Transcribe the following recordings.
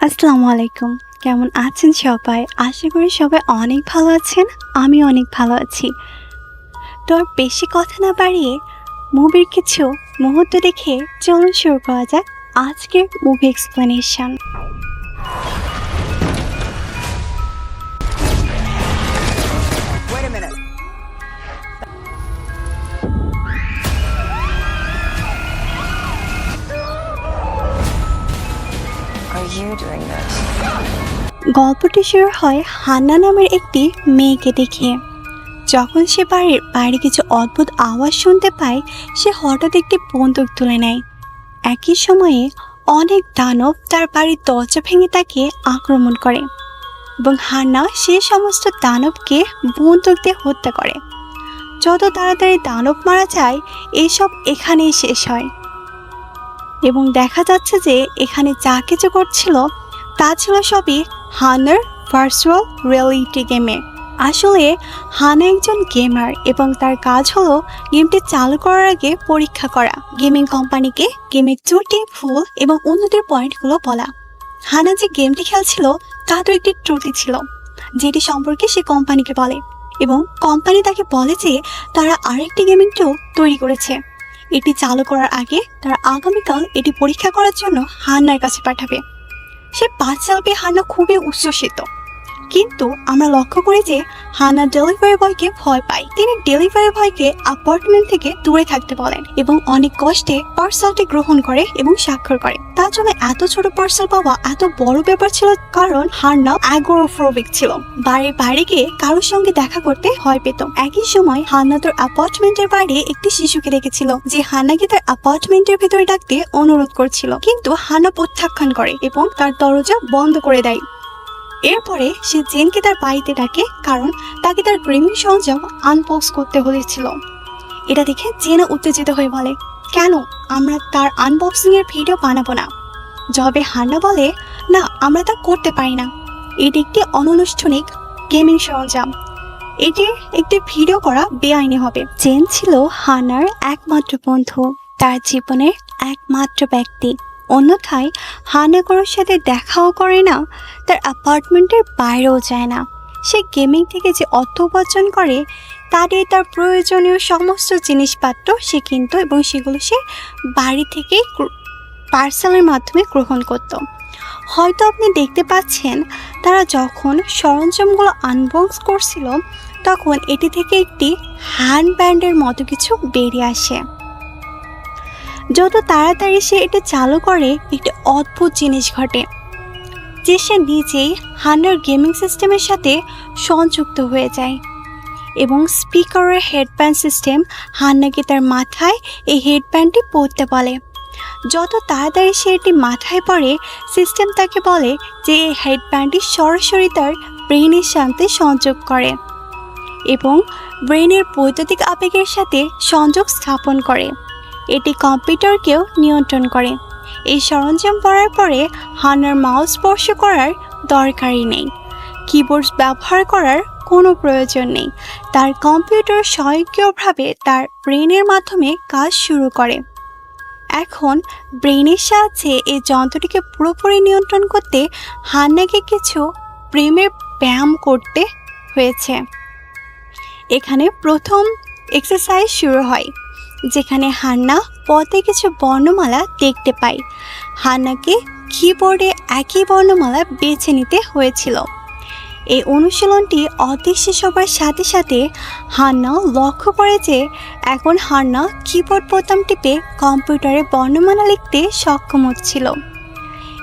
আসসালামু আলাইকুম। কেমন আছেন সবাই? আশা করি সবাই অনেক ভালো আছেন, আমি অনেক ভালো আছি। তো আর বেশি কথা না বাড়িয়ে মুভির কিছু মুহূর্ত দেখে চলুন শুরু করা যাক আজকের মুভি এক্সপ্লেনেশন গল্পটি শুরু হয় হান্না নামের একটি মেয়েকে দেখে। যখন সে বাড়ির বাইরে কিছু অদ্ভুত আওয়াজ শুনতে পায়, সে হঠাৎ একটি বন্দুক তুলে নেয়। একই সময়ে অনেক দানব তার বাড়ির দরজা ভেঙে তাকে আক্রমণ করে এবং হান্না সে সমস্ত দানবকে বন্দুক দিয়ে হত্যা করে। যত তাড়াতাড়ি দানব মারা যায়, এসব এখানেই শেষ হয়। এবং দেখা যাচ্ছে যে এখানে যা কিছু করছিল তা ছিল সবই হানার ভার্চুয়াল রিয়েলিটি গেমে আসলে, হানা একজন গেমার এবং তার কাজ হলো গেমটি চালু করার আগে পরীক্ষা করা গেমিং কোম্পানিকে গেমের ত্রুটি, ভুল এবং উন্নতির পয়েন্টগুলো বলা। হানা যে গেমটি খেলছিল তা তো একটি ত্রুটি ছিল, যেটি সম্পর্কে সে কোম্পানিকে বলে এবং কোম্পানি তাকে বলে যে তারা আরেকটি গেমিং টু তৈরি করেছে। এটি চালু করার আগে তারা আগামীকাল এটি পরীক্ষা করার জন্য হান্নার কাছে পাঠাবে। সে পেয়ে হান্না খুবই উচ্ছ্বসিত। কিন্তু আমরা লক্ষ্য করি যে হানা ডেলিভারি বয়কে ভয় পায়। তিনি ডেলিভারি বয়কে অ্যাপার্টমেন্ট থেকে দূরে থাকতে বলেন এবং অনেক কষ্টে পার্সেলটি গ্রহণ করে এবং স্বাক্ষর করে। তার জন্য এত ছোট পার্সেল পাওয়া এত বড় ব্যাপার ছিল কারণ হান্না অ্যাগোরোফোবিক ছিল। বাড়ির বাইরে গিয়ে কারোর সঙ্গে দেখা করতে ভয় পেত। একই সময় হান্না তার অ্যাপার্টমেন্টের বাইরে একটি শিশুকে রেখেছিল যে হান্নাকে তার অ্যাপার্টমেন্টের ভেতরে ডাকতে অনুরোধ করছিল। কিন্তু হান্না প্রত্যাখ্যান করে এবং তার দরজা বন্ধ করে দেয়। এরপরে সে জেনকে তার বাড়িতে ডাকে কারণ তাকে তার গ্রেমিং সরঞ্জাম আনবক্স করতে হয়েছিল এটা দেখে জেনা উত্তেজিত হয়ে বলে, কেন? আমরা তার আনবক্সিং এর ভিডিও বানাবো না। জবে হান্না বলে, না, আমরা তা করতে পারি না। এটি একটি অনানুষ্ঠানিক গেমিং সরঞ্জাম। এটির একটি ভিডিও করা বেআইনি হবে। জেন ছিল হানার একমাত্র বন্ধু, তার জীবনের একমাত্র ব্যক্তি। অন্যথায় হানা কারোর সাথে দেখাও করে না, তার অ্যাপার্টমেন্টের বাইরেও যায় না। সে গেমিং থেকে যে অর্থ উপার্জন করে তা দিয়ে তার প্রয়োজনীয় সমস্ত জিনিসপত্র সে কিনত এবং সেগুলো সে বাড়ি থেকেই পার্সেলের মাধ্যমে গ্রহণ করত। হয়তো আপনি দেখতে পাচ্ছেন, তারা যখন সরঞ্জামগুলো আনবক্স করছিল, তখন এটি থেকে একটি হ্যান্ড ব্যান্ডের মতো কিছু বেরিয়ে আসে। যত তাড়াতাড়ি সে এটা চালু করে, একটি অদ্ভুত জিনিস ঘটে, যে সে নিজেই হান্ডার গেমিং সিস্টেমের সাথে সংযুক্ত হয়ে যায় এবং স্পিকারের হেডব্যান্ড সিস্টেম হান্নাকে তার মাথায় এই হেডব্যান্ডটি পরতে বলে। যত তাড়াতাড়ি সে এটি মাথায় পড়ে, সিস্টেম তাকে বলে যে এই হেডব্যান্ডটি সরাসরি তার ব্রেনের সাথে সংযোগ করে এবং ব্রেনের বৈদ্যুতিক আবেগের সাথে সংযোগ স্থাপন করে। এটি কম্পিউটারকেও নিয়ন্ত্রণ করে। এই সরঞ্জাম পড়ার পরে হানার মাউস স্পর্শ করার দরকারই নেই। কিবোর্ড ব্যবহার করার কোনো প্রয়োজন নেই। তার কম্পিউটার স্বয়ংক্রিয়ভাবে তার ব্রেনের মাধ্যমে কাজ শুরু করে। এখন ব্রেনের সাহায্যে এই যন্ত্রটিকে পুরোপুরি নিয়ন্ত্রণ করতে হান্নাকে কিছু প্রেমের ব্যায়াম করতে হয়েছে। এখানে প্রথম এক্সারসাইজ শুরু হয়। যেখানে হান্না পথে কিছু বর্ণমালা দেখতে পাই হান্নাকে কিবোর্ডে একই বর্ণমালা বেছে নিতে হয়েছিল। এই অনুশীলনটি অদৃশ্য সবার সাথে সাথে হান্না লক্ষ্য করে যে এখন হান্না কিবোর্ড বোতাম টিপে কম্পিউটারে বর্ণমালা লিখতে সক্ষম হচ্ছিল।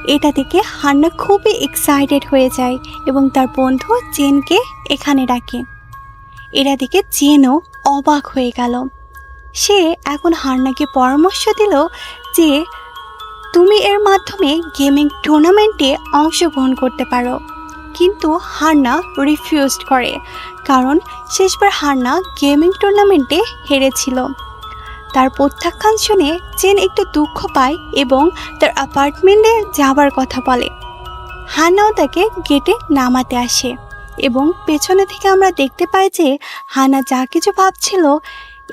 এটা থেকে হান্না খুবই এক্সাইটেড হয়ে যায় এবং তার বন্ধু জেনকে এখানে ডাকে। এটা দেখে জেনও অবাক হয়ে গেল। সে এখন হান্নাকে পরামর্শ দিল যে তুমি এর মাধ্যমে গেমিং টুর্নামেন্টে অংশগ্রহণ করতে পারো। কিন্তু হান্না রিফিউজড করে, কারণ শেষবার হান্না গেমিং টুর্নামেন্টে হেরেছিল। তার প্রত্যাখ্যান শুনে চেন একটু দুঃখ পায় এবং তার অ্যাপার্টমেন্টে যাবার কথা বলে। হান্নাও তাকে গেটে নামাতে আসে এবং পেছনে থেকে আমরা দেখতে পাই যে হানা যা কিছু ভাবছিল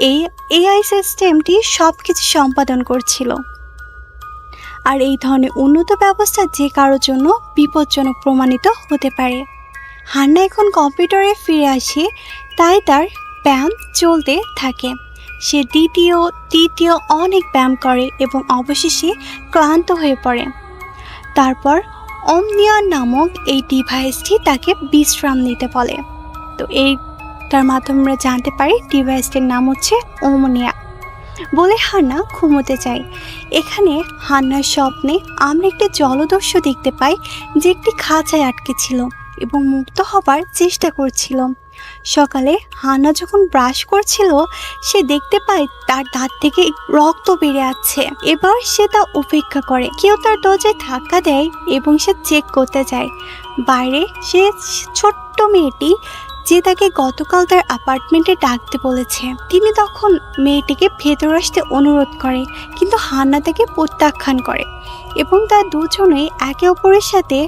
এই এআই সিস্টেমটি সব কিছু সম্পাদন করছিল। আর এই ধরনের উন্নত ব্যবস্থা যে কারোর জন্য বিপজ্জনক প্রমাণিত হতে পারে। হান্না এখন কম্পিউটারে ফিরে আসে, তাই তার ব্যায়াম চলতে থাকে। সে দ্বিতীয়, তৃতীয় অনেক ব্যায়াম করে এবং অবশেষে ক্লান্ত হয়ে পড়ে। তারপর অমনিয়ন নামক এই ডিভাইসটি তাকে বিশ্রাম নিতে বলে। তো এইটার মাধ্যমে আমরা জানতে পারি ডিভাইসটির নাম হচ্ছে ওমনিয়া। বলে হান্না ঘুমোতে চায় এখানে হান্নার স্বপ্নে আমরা একটি জলদস্যু দেখতে পাই যে একটি খাঁচায় আটকে ছিল এবং মুক্ত হবার চেষ্টা করছিল। সকালে হান্না যখন ব্রাশ করছিল, সে দেখতে পায় তার দাঁত থেকে রক্ত বেড়ে আসছে। এবার সে তা উপেক্ষা করে। কেউ তার দরজায় ধাক্কা দেয় এবং সে চেক করতে যায়। বাইরে সে ছোট্ট মেয়েটি যে তাকে গতকাল তার অ্যাপার্টমেন্টে ডাকতে বলেছে। তিনি তখন মেয়েটিকে ভেতর আসতে অনুরোধ করে, কিন্তু হান্না তাকে প্রত্যাখ্যান করে এবং তার দুজনেই একে অপরের সাথে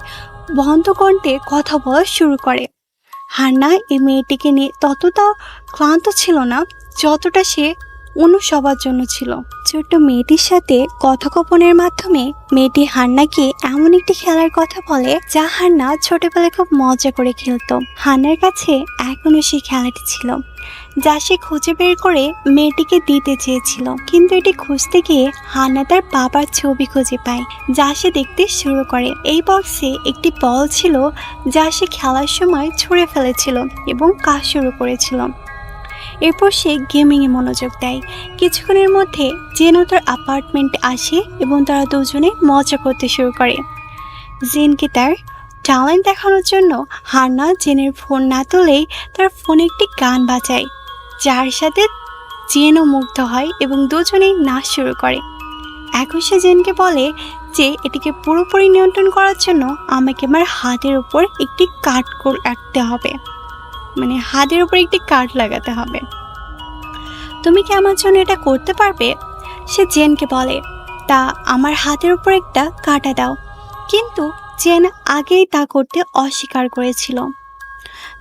বন্ধ কণ্ঠে কথা বলা শুরু করে। হান্না এই মেয়েটিকে নিয়ে ততটা ক্লান্ত ছিল না, যতটা সে অনুসবার জন্য ছিল। ছোট্ট মেয়েটির সাথে কথোপকথনের মাধ্যমে মেয়েটি হান্নাকে এমন একটি খেলার কথা বলে যা হান্না ছোটবেলায় খুব মজা করে খেলতো। হান্নার কাছে এখনও সেই খেলাটি ছিল, যা সে খুঁজে বের করে মেয়েটিকে দিতে চেয়েছিল। কিন্তু এটি খুঁজতে গিয়ে হান্না তার বাবার ছবি খুঁজে পায়, যা সে দেখতে শুরু করে। এই বক্সে একটি বল ছিল, যা সে খেলার সময় ছুঁড়ে ফেলেছিল এবং কাজ শুরু করেছিল। এরপর সে গেমিংয়ে মনোযোগ দেয়। কিছুক্ষণের মধ্যে জেনও তার অ্যাপার্টমেন্টে আসে এবং তারা দুজনে মজা করতে শুরু করে। জেনকে তার ট্যালেন্ট দেখানোর জন্য হান্না জেনের ফোন না তুলেই তার ফোনে একটি গান বাজায়, যার সাথে জেনও মুগ্ধ হয় এবং দুজনেই নাচ শুরু করে। এখন সে জেনকে বলে যে, এটিকে পুরোপুরি নিয়ন্ত্রণ করার জন্য আমাকে আমার হাতের উপর একটি কাট রাখতে হবে। মানে হাতের উপর একটি কার্ড লাগাতে হবে। তুমি কি আমার জন্য এটা করতে পারবে? সে জেনকে বলে, তা আমার হাতের উপর একটা কাটা দাও। কিন্তু জেন আগেই তা করতে অস্বীকার করেছিল।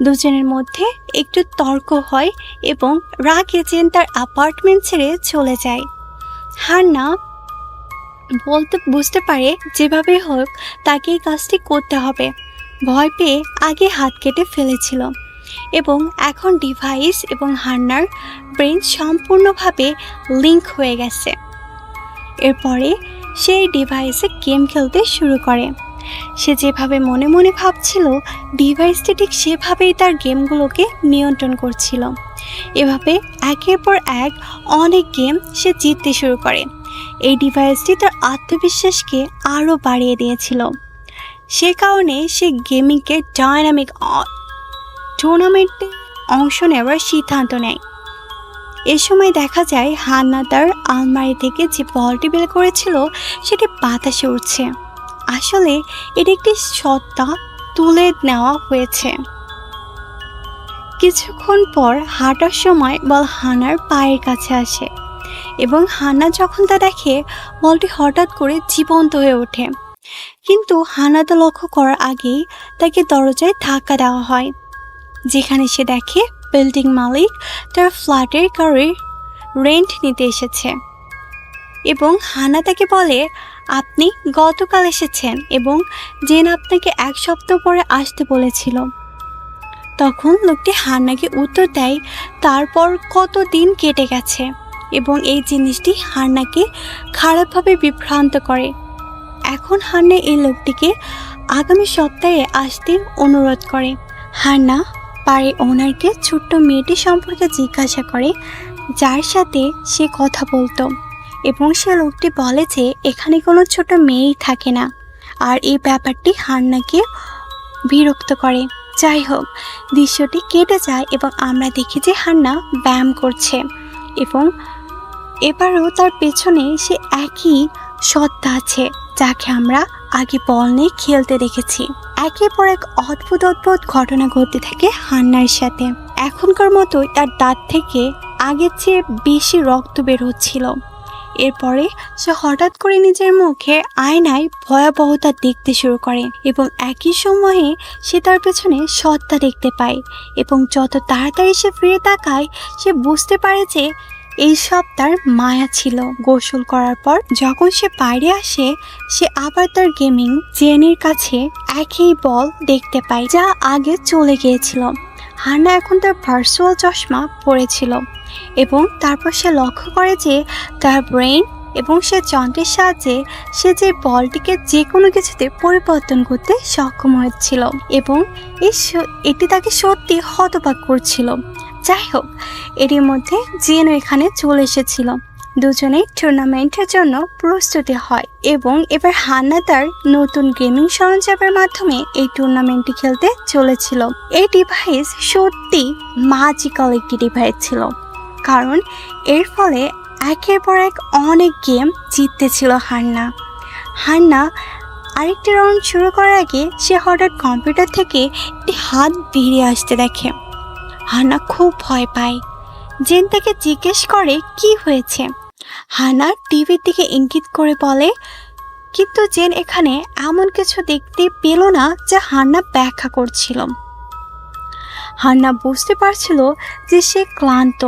দুজনের মধ্যে একটু তর্ক হয় এবং রাগে জেন তার অ্যাপার্টমেন্ট ছেড়ে চলে যায়। হান্না বলতে, বুঝতে পারে যেভাবে হোক তাকে এই কাজটি করতে হবে। ভয় পেয়ে আগে হাত কেটে ফেলেছিল। এবং এখন ডিভাইস এবং হান্নার ব্রেন সম্পূর্ণভাবে লিঙ্ক হয়ে গেছে। এরপরে সেই ডিভাইসে গেম খেলতে শুরু করে। সে যেভাবে মনে মনে ভাবছিল ডিভাইসটি ঠিক সেভাবেই তার গেমগুলোকে নিয়ন্ত্রণ করছিল। এভাবে একের পর এক অনেক গেম সে জিততে শুরু করে। এই ডিভাইসটি তার আত্মবিশ্বাসকে আরও বাড়িয়ে দিয়েছিল। সে কারণে সে গেমিংকে ডায়নামিক টুর্নামেন্টে অংশ নেওয়ার সিদ্ধান্ত নেয়। এ সময় দেখা যায়, হান্না তার আলমারি থেকে যে বলটি বের করেছিল, সেটি বাতাসে উঠছে আসলে, এটি একটি সত্তা তুলে নেওয়া হয়েছে। কিছুক্ষণ পর হাঁটার সময় বল হানার পায়ের কাছে আসে এবং হান্না যখন তা দেখে, বলটি হঠাৎ করে জীবন্ত হয়ে ওঠে। কিন্তু হানা তা লক্ষ্য করার আগেই তাকে দরজায় ধাক্কা দেওয়া হয়। যেখানে সে দেখে বিল্ডিং মালিক তার ফ্ল্যাটের কারে রেন্ট নিতে এসেছে। এবং হানা তাকে বলে, আপনি গতকাল এসেছেন এবং জেন আপনাকে এক সপ্তাহ পরে আসতে বলেছিল। তখন লোকটি হান্নাকে উত্তর দেয়, তারপর কত দিন কেটে গেছে। এবং এই জিনিসটি হান্নাকে খারাপভাবে বিভ্রান্ত করে। এখন হান্না এই লোকটিকে আগামী সপ্তাহে আসতে অনুরোধ করে। হান্না বাড়ির ওনারকে ছোট্ট মেয়েটি সম্পর্কে জিজ্ঞাসা করে, যার সাথে সে কথা বলতো। এবং সে লোকটি বলে যে, এখানে কোনো ছোট মেয়েই থাকে না। আর এই ব্যাপারটি হান্নাকে বিরক্ত করে। যাই হোক, দৃশ্যটি কেটে যায় এবং আমরা দেখি যে হান্না ব্যায়াম করছে। এবং এবারও তার পেছনে সে একই সত্তা আছে, যাকে আমরা আগে বল নিয়ে খেলতে দেখেছি। একের পর এক অদ্ভুত অদ্ভুত ঘটনা ঘটতে থাকে হান্নার সাথে। এখনকার মতোই তার দাঁত থেকে আগের চেয়ে বেশি রক্ত বের হচ্ছিল। এরপরে সে হঠাৎ করে নিজের মুখে আয়নায় ভয়াবহতা দেখতে শুরু করে এবং একই সময়ে সে তার পেছনে সত্তা দেখতে পায় এবং যত তাড়াতাড়ি সে ফিরে তাকায়, সে বুঝতে পারে যে এইসব তার মায়া ছিল। গোসল করার পর যখন সে বাইরে আসে, সে আবার তার গেমিং জেনের কাছে একই বল দেখতে পায় যা আগে চলে গিয়েছিল। হান্না এখন তার ভার্চুয়াল চশমা পরেছিল এবং তারপর সে লক্ষ্য করে যে তার ব্রেন এবং সে যন্ত্রের সাহায্যে সে যে বলটিকে যে কোনো কিছুতে পরিবর্তন করতে সক্ষম হয়েছিল এবং এই এটি তাকে সত্যি হতবাক করছিল। যাই হোক, এরই মধ্যে জিনও এখানে চলে এসেছিল। দুজনেই টুর্নামেন্টের জন্য প্রস্তুতি হয় এবং এবার হান্না তার নতুন গেমিং সরঞ্জামের মাধ্যমে এই টুর্নামেন্টটি খেলতে চলেছিল। এই ডিভাইস সত্যি ম্যাজিক্যাল একটি ডিভাইস ছিল। কারণ এর ফলে একের পর এক অনেক গেম জিততেছিল হান্না। হান্না আরেকটি রাউন্ড শুরু করার আগে সে হঠাৎ কম্পিউটার থেকে একটি হাত বেরিয়ে আসতে দেখে। হান্না খুব ভয় পায়। জেন তাকে জিজ্ঞেস করে, কি হয়েছে? হানা টিভির দিকে ইঙ্গিত করে বলে, কিন্তু জেন এখানে এমন কিছু দেখতে পেল না যা হান্না ব্যাখ্যা করছিল। হান্না বুঝতে পারছিল যে সে ক্লান্ত,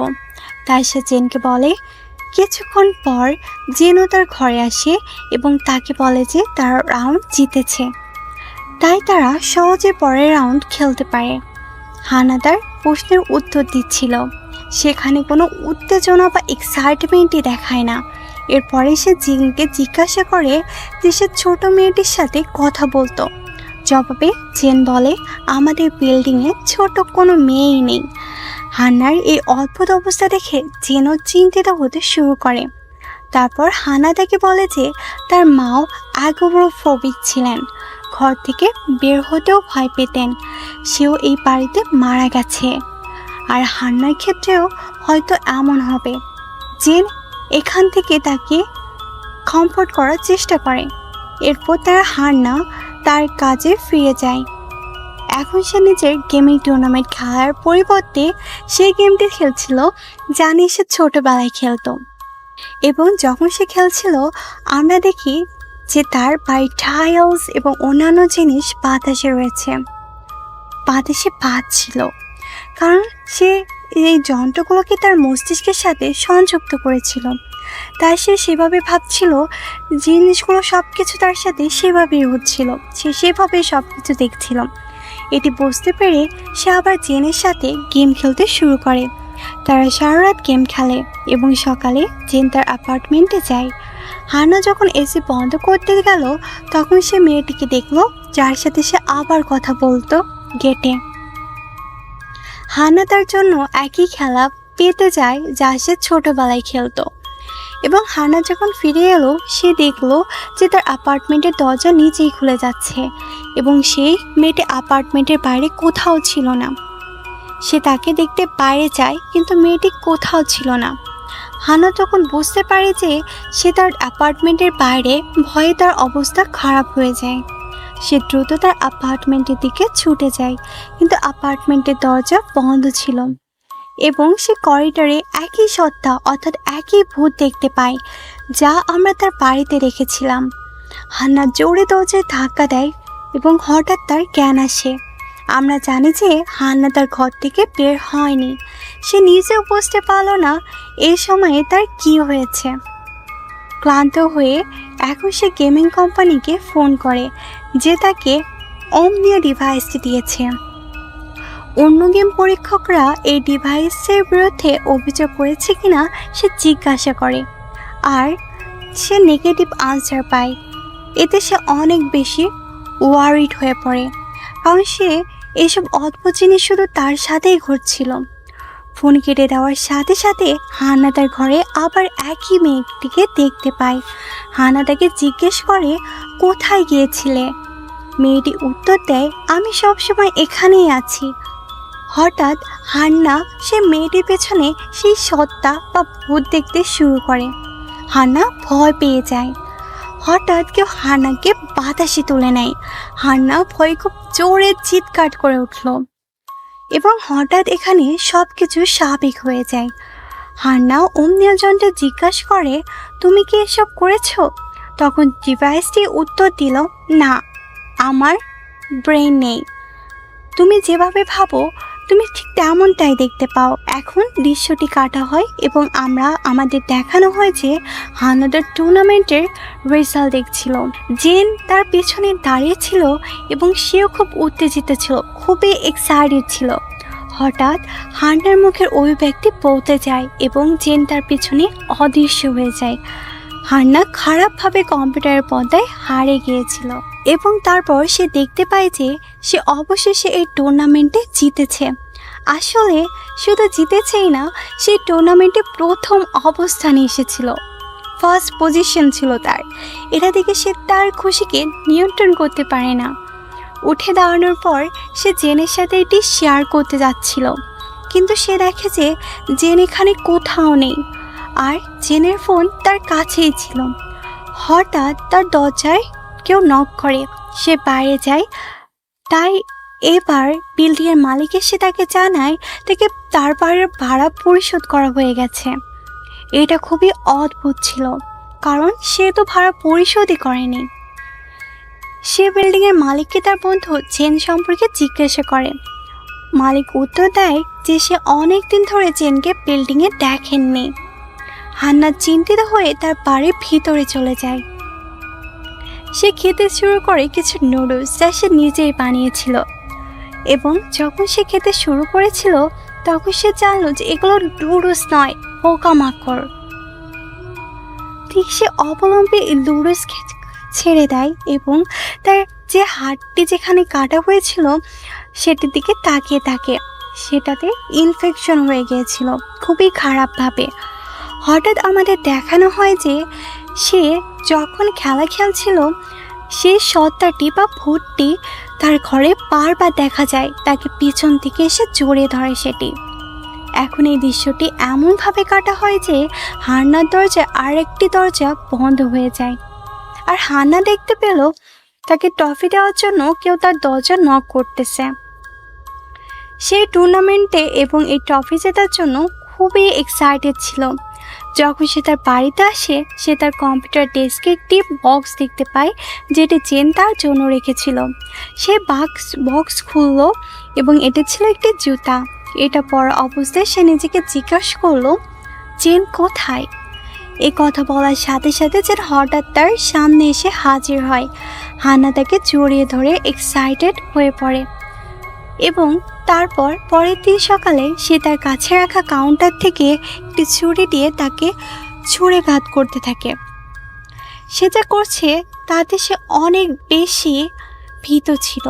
তাই সে জেনকে বলে, কিছুক্ষণ পর জেনও তার ঘরে আসে এবং তাকে বলে যে তারা রাউন্ড জিতেছে। তাই তারা সহজে পরের রাউন্ড খেলতে পারে। হানা তার প্রশ্নের উত্তর দিচ্ছিল। সেখানে কোনো উত্তেজনা বা এক্সাইটমেন্টই দেখায় না। এরপরে সে জিনকে জিজ্ঞাসা করে যে সে ছোটো মেয়েটির সাথে কথা বলতো। জবাবে, জেন বলে, আমাদের বিল্ডিংয়ে ছোট কোনো মেয়েই নেই। হান্নার এই অদ্ভুত অবস্থা দেখে জেনও চিন্তিত হতে শুরু করে। তারপর হানা তাকে বলে যে, তার মাও অ্যাগোব্রোফোবিক ছিলেন। ঘর থেকে বের হতেও ভয় পেতেন। সেও এই বাড়িতে মারা গেছে। আর হান্নার ক্ষেত্রেও হয়তো এমন হবে জেন এখান থেকে তাকে কমফোর্ট করার চেষ্টা করে। এরপর তারা হান্না তার কাজে ফিরে যায়। এখন সে নিজের গেমিং টুর্নামেন্ট খেলার পরিবর্তে সেই গেমটি খেলছিল যা নিয়ে সে ছোটোবেলায় খেলতো। এবং যখন সে খেলছিল, আমরা দেখি যে তার বাড়ির টাইলস এবং অন্যান্য জিনিস বাতাসে রয়েছে। বাতাসে পাত ছিল, কারণ সে এই যন্ত্রগুলোকে তার মস্তিষ্কের সাথে সংযুক্ত করেছিল। তাই সে সেভাবে ভাবছিল, জিনিসগুলো সব কিছু তার সাথে সেভাবেই হচ্ছিল, সে সেভাবে সব কিছু দেখছিল। এটি বুঝতে পেরে সে আবার জেনের সাথে গেম খেলতে শুরু করে। তারা সারা রাত গেম খেলে এবং সকালে জেন তার অ্যাপার্টমেন্টে যায়। হানা যখন এসি বন্ধ করতে গেল, তখন সে মেয়েটিকে দেখল, যার সাথে সে আবার কথা বলতো গেটে। হানা তার জন্য একই খেলা পেতে যায় যা সে ছোটবেলায় খেলতো। এবং হানা যখন ফিরে এলো, সে দেখল যে তার অ্যাপার্টমেন্টের দরজা নিচেই খুলে যাচ্ছে এবং সেই মেয়েটি অ্যাপার্টমেন্টের বাইরে কোথাও ছিল না। সে তাকে দেখতে বাইরে যায়, কিন্তু মেয়েটি কোথাও ছিল না। হানা তখন বুঝতে পারে যে সে তার অ্যাপার্টমেন্টের বাইরে ভয়ে তার অবস্থা খারাপ হয়ে যায়। সে দ্রুত তার অ্যাপার্টমেন্টের দিকে ছুটে যায়, কিন্তু অ্যাপার্টমেন্টের দরজা বন্ধ ছিল এবং সে করিডোরে একই সত্তা অর্থাৎ একই ভূত দেখতে পায়, যা আমরা তার বাড়িতে রেখেছিলাম। হান্না জোরে দরজায় ধাক্কা দেয় এবং হঠাৎ তার জ্ঞান আসে। আমরা জানি যে হান্না তার ঘর থেকে বের হয়নি। সে নিজেও বুঝতে পারল না এই সময়ে তার কি হয়েছে। ক্লান্ত হয়ে এখন সে গেমিং কোম্পানিকে ফোন করে, যে তাকে অমনিয়া ডিভাইসটি দিয়েছে। অন্য গেম পরীক্ষকরা এই ডিভাইসের বিরুদ্ধে অভিযোগ করেছে কিনা সে জিজ্ঞাসা করে, আর সে নেগেটিভ আনসার পায়। এতে সে অনেক বেশি ওয়ারিড হয়ে পড়ে, কারণ সে এসব অদ্ভুত জিনিস শুধু তার সাথেই ঘটছিল ফোন কেটে দেওয়ার সাথে সাথে হানা তার ঘরে আবার একই মেয়েটিকে দেখতে পায়। হানা তাকে জিজ্ঞেস করে, কোথায় গিয়েছিলে? মেয়েটি উত্তর দেয়, আমি সবসময় এখানেই আছি। হঠাৎ হান্না সে মেয়েটির পেছনে সেই সত্তা বা ভূত দেখতে শুরু করে। হান্না ভয় পেয়ে যায়। হঠাৎ কেউ হান্নাকে বাতাসে তুলে নেয়। হান্না ভয় খুব জোরে চিৎকার করে উঠল। এবং হঠাৎ এখানে সব কিছু স্বাভাবিক হয়ে যায়। হান্না অমনিয়া যন্ত্রে জিজ্ঞাসা করে, তুমি কি এসব করেছ? তখন ডিভাইসটি উত্তর দিল, না, আমার ব্রেন নেই। তুমি যেভাবে ভাবো তুমি ঠিক তেমনটাই দেখতে পাও। এখন দৃশ্যটি কাটা হয় এবং আমরা আমাদের দেখানো হয় যে হানাদার টুর্নামেন্টের রেজাল্ট দেখছিল। জেন তার পেছনে দাঁড়িয়ে ছিল এবং সেও খুব উত্তেজিত ছিল, খুবই এক্সাইটেড ছিল। হঠাৎ হান্নার মুখের অভিব্যক্তি পৌঁছে যায় এবং জেন তার পেছনে অদৃশ্য হয়ে যায়। হান্না খারাপভাবে কম্পিউটারের পর্দায় হারে গিয়েছিল। এবং তারপর সে দেখতে পায় যে সে অবশেষে এই টুর্নামেন্টে জিতেছে। আসলে শুধু জিতেছেই না সেই টুর্নামেন্টে প্রথম অবস্থানে এসেছিল। ফার্স্ট পজিশন ছিল তার। এটা দেখে সে তার খুশিকে নিয়ন্ত্রণ করতে পারে না। উঠে দাঁড়ানোর পর সে জেনের সাথে এটি শেয়ার করতে যাচ্ছিল। কিন্তু সে দেখে যে জেন এখানে কোথাও নেই। আর জেনের ফোন তার কাছেই ছিল। হঠাৎ তার দরজায় কেউ নক করে, সে বাইরে যায়। তাই এবার বিল্ডিংয়ের মালিক এসে তাকে জানায়, তাকে তার বাড়ির ভাড়া পরিশোধ করা হয়ে গেছে। এটা খুবই অদ্ভুত ছিল, কারণ সে তো ভাড়া পরিশোধই করেনি। সে বিল্ডিংয়ের মালিককে তার বন্ধু চেন সম্পর্কে জিজ্ঞাসা করে। মালিক উত্তর দেয় যে সে অনেক দিন ধরে চেনকে বিল্ডিংয়ে দেখেননি। হান্না চিন্তিত হয়ে তার বাড়ির ভিতরে চলে যায়। সে খেতে শুরু করে কিছু নুডলস যা সে নিজেই বানিয়েছিল। এবং যখন সে খেতে শুরু করেছিল, তখন সে জানলো যে এগুলো নুডলস নয়, পোকামাকড়। ঠিক সে অবলম্বে লুডোস ছেড়ে দেয় এবং তার যে হাড়টি যেখানে কাটা হয়েছিল, সেটির দিকে তাকিয়ে থাকে। সেটাতে ইনফেকশন হয়ে গিয়েছিল, খুবই খারাপভাবে। হঠাৎ আমাদের দেখানো হয় যে সে যখন খেলা খেলছিল সেই সত্তাটি বা ভূতটি তার ঘরে বারবার দেখা যায়, তাকে পিছন থেকে এসে জড়িয়ে ধরে সেটি। এখন এই দৃশ্যটি এমনভাবে কাটা হয় যে হান্নার দরজা আর একটি দরজা বন্ধ হয়ে যায়। আর হান্না দেখতে পেল তাকে ট্রফি দেওয়ার জন্য কেউ তার দরজা নক করতেছে। সেই টুর্নামেন্টে এবং এই ট্রফি জেতার জন্য খুবই এক্সাইটেড ছিল। যখন সে তার বাড়িতে আসে, সে তার কম্পিউটার ডেস্কে একটি বক্স দেখতে পায়, যেটি চেন তার জন্য রেখেছিল। সে বাক্স, বক্স খুললো এবং এটা ছিল একটি জুতা। এটা পরা অবস্থায় সে নিজেকে জিজ্ঞাসা করল, চেন কোথায়? এই কথা বলার সাথে সাথে যেন হঠাৎ তার সামনে এসে হাজির হয়। হান্না তাকে জড়িয়ে ধরে এক্সাইটেড হয়ে পড়ে এবং তারপর পরের দিন সকালে সে তার কাছে রাখা কাউন্টার থেকে একটি ছুরি দিয়ে তাকে ছুঁড়ে ঘাত করতে থাকে। সে যা করছে তাতে সে অনেক বেশি ভীত ছিল।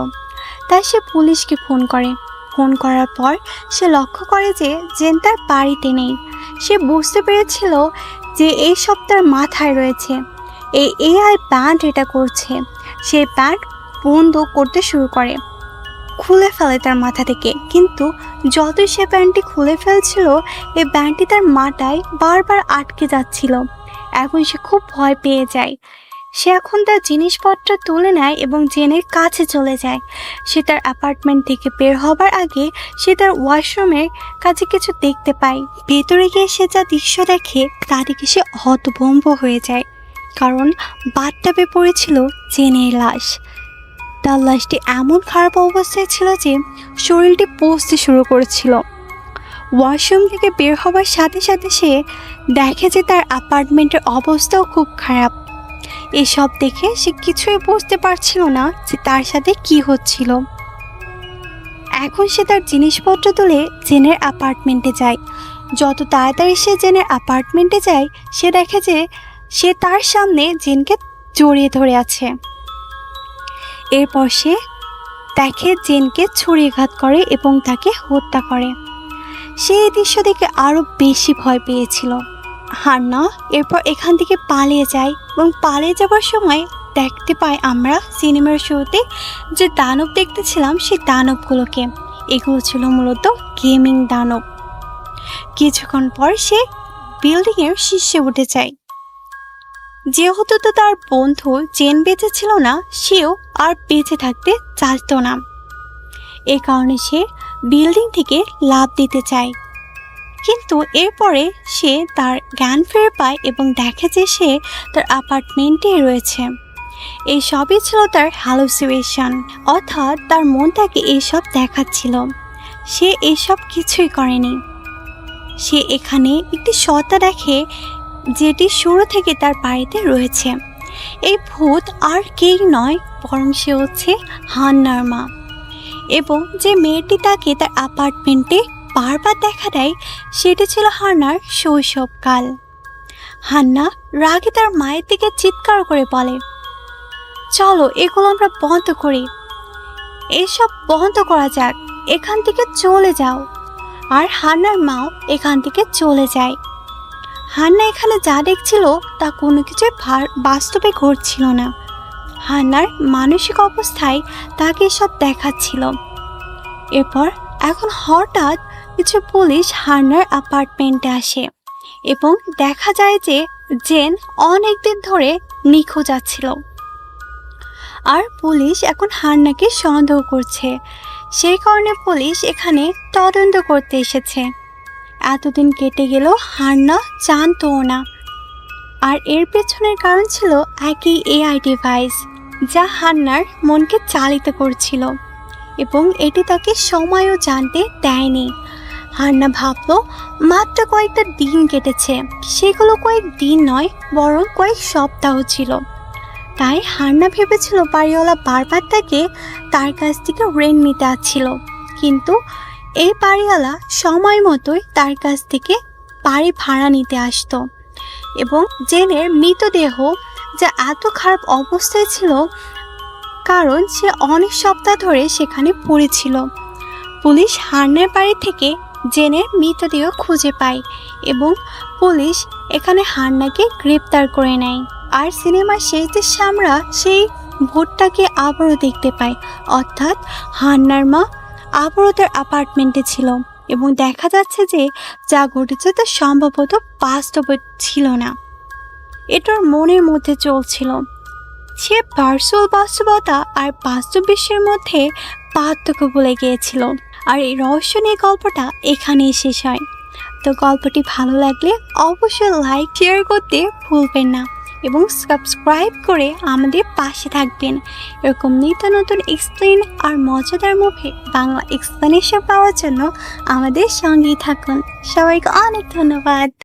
তাই সে পুলিশকে ফোন করে। ফোন করার পর সে লক্ষ্য করে যে জেন তার বাড়িতে নেই। সে বুঝতে পেরেছিল যে এই সব তার মাথায় রয়েছে। এই এআই ব্যান্ড এটা করছে। সে ব্যান্ড বন্ধ করতে শুরু করে। খুলে ফেলে তার মাথা থেকে। কিন্তু যতই সে প্যান্টটি খুলে ফেলছিল এই ব্যান্ডটি তার মাথায় বারবার আটকে যাচ্ছিল। এখন সে খুব ভয় পেয়ে যায়। সে এখন তার জিনিসপত্র তুলে নেয় এবং জেনের কাছে চলে যায়। সে তার অ্যাপার্টমেন্ট থেকে বের হবার আগে সে তার ওয়াশরুমের কাছে কিছু দেখতে পায়। ভেতরে গিয়ে সে যা দৃশ্য দেখে, তা দেখে সে হতভম্ব হয়ে যায়। কারণ বাথটাবে পড়েছিল জেনের লাশ। তার লাশটি এমন খারাপ অবস্থায় ছিল যে শরীরটি পচতে শুরু করেছিল। ওয়াশরুম থেকে বের হবার সাথে সাথে সে দেখে যে তার অ্যাপার্টমেন্টের অবস্থাও খুব খারাপ। এসব দেখে সে কিছুই বুঝতে পারছিল না যে তার সাথে কি হচ্ছিল। এখন সে তার জিনিসপত্র তুলে জেনের অ্যাপার্টমেন্টে যায়। যত তাড়াতাড়ি সে জেনের অ্যাপার্টমেন্টে যায়, সে দেখে যে সে তার সামনে জেনকে জড়িয়ে ধরে আছে। এরপর সে দেখে জেনকে ছুরিঘাত করে এবং তাকে হত্যা করে। সে এই দৃশ্য দেখে আরও বেশি ভয় পেয়েছিল। হান্না এরপর এখান থেকে পালিয়ে যায় এবং পালিয়ে যাবার সময় দেখতে পাই আমরা সিনেমার শুরুতে যে দানব দেখতেছিলাম সেই দানবগুলোকে। এগুলো ছিল মূলত গেমিং দানব। কিছুক্ষণ পর সে বিল্ডিংয়ের শীর্ষে উঠে যায়। যেহেতু তো তার বন্ধু জেন বেঁচে ছিল না, সেও আর বেঁচে থাকতে চাইত না। এ কারণে সে বিল্ডিং থেকে লাভ দিতে চায়। কিন্তু এরপরে সে তার জ্ঞান ফিরে পায় এবং দেখে যে সে তার অ্যাপার্টমেন্টে রয়েছে। এই সবই ছিল তার হ্যালোসিয়েশন অর্থাৎ তার মন তাকে এইসব দেখাচ্ছিল। সে এসব কিছুই করেনি। সে এখানে একটি সত্তা দেখে যেটি শুরু থেকে তার বাড়িতে রয়েছে। এই ভূত আর কেই নয়, বরং সে হচ্ছে হান্নার মা। এবং যে মেয়েটি তাকে তার অ্যাপার্টমেন্টে বারবার দেখা দেয়, সেটি ছিল হান্নার শৈশবকাল। হান্না রাগে তার মায়ের দিকে চিৎকার করে বলে, চলো, এগুলো আমরা বন্ধ করি। এসব বন্ধ করা যাক, এখান থেকে চলে যাও। আর হান্নার মাও এখান থেকে চলে যায়। হান্না এখানে যা দেখছিল তা কোনো কিছুই বাস্তবে ঘটছিল না। হান্নার মানসিক অবস্থায় তাকে সব দেখাচ্ছিল। এরপর এখন হঠাৎ কিছু পুলিশ হান্নার অ্যাপার্টমেন্টে আসে এবং দেখা যায় যে জেন অনেক দিন ধরে নিখোঁজ আছিল। আর পুলিশ এখন হান্নাকে সন্দেহ করছে। সেই কারণে পুলিশ এখানে তদন্ত করতে এসেছে। এতদিন কেটে গেলেও হান্না জানতও না আর এর পেছনের কারণ ছিল একই এআই ডিভাইস যা হান্নার মনকে চালিত করছিল। এবং এটি তাকে সময়ও জানতে দেয়নি। হান্না ভাবলো, মাত্র কয়েকটা দিন কেটেছে। সেগুলো কয়েক দিন নয়, বরং কয়েক সপ্তাহ ছিল। তাই হান্না ভেবেছিল বাড়িওয়ালা বারবার তাকে তার কাছ থেকে রেন নিতে আসছিল। কিন্তু এই বাড়িওয়ালা সময় মতোই তার কাছ থেকে বাড়ি ভাড়া নিতে আসতো এবং জেনের মৃতদেহ যা এত খারাপ অবস্থায় ছিল, কারণ সে অনেক সপ্তাহ ধরে সেখানে পড়েছিল পুলিশ হান্নার বাড়ি থেকে জেনের মৃতদেহ খুঁজে পায় এবং পুলিশ এখানে হান্নাকে গ্রেপ্তার করে নেয়। আর সিনেমার শেষের সামরা সেই ভোটটাকে আবারও দেখতে পায়, অর্থাৎ হান্নার মা আবারও তার অ্যাপার্টমেন্টে ছিল এবং দেখা যাচ্ছে যে যা ঘটেছে তা সম্ভবত বাস্তব ছিল না। এটার মনের মধ্যে চলছিল। সে ভার্চুয়াল বাস্তবতা আর বাস্তব বিশ্বের মধ্যে পার্থক্য বলে গিয়েছিল। আর এই রহস্য নিয়ে গল্পটা এখানেই শেষ হয়। তো গল্পটি ভালো লাগলে অবশ্যই লাইক শেয়ার করতে ভুলবেন না। এবং সাবস্ক্রাইব করে আমাদের পাশে থাকবেন। এরকম নিত্য নতুন এক্সপ্লেন আর মজাদার মুভি বাংলা এক্সপ্লেনেশন পাওয়ার জন্য আমাদের সঙ্গেই থাকুন। সবাইকে অনেক ধন্যবাদ।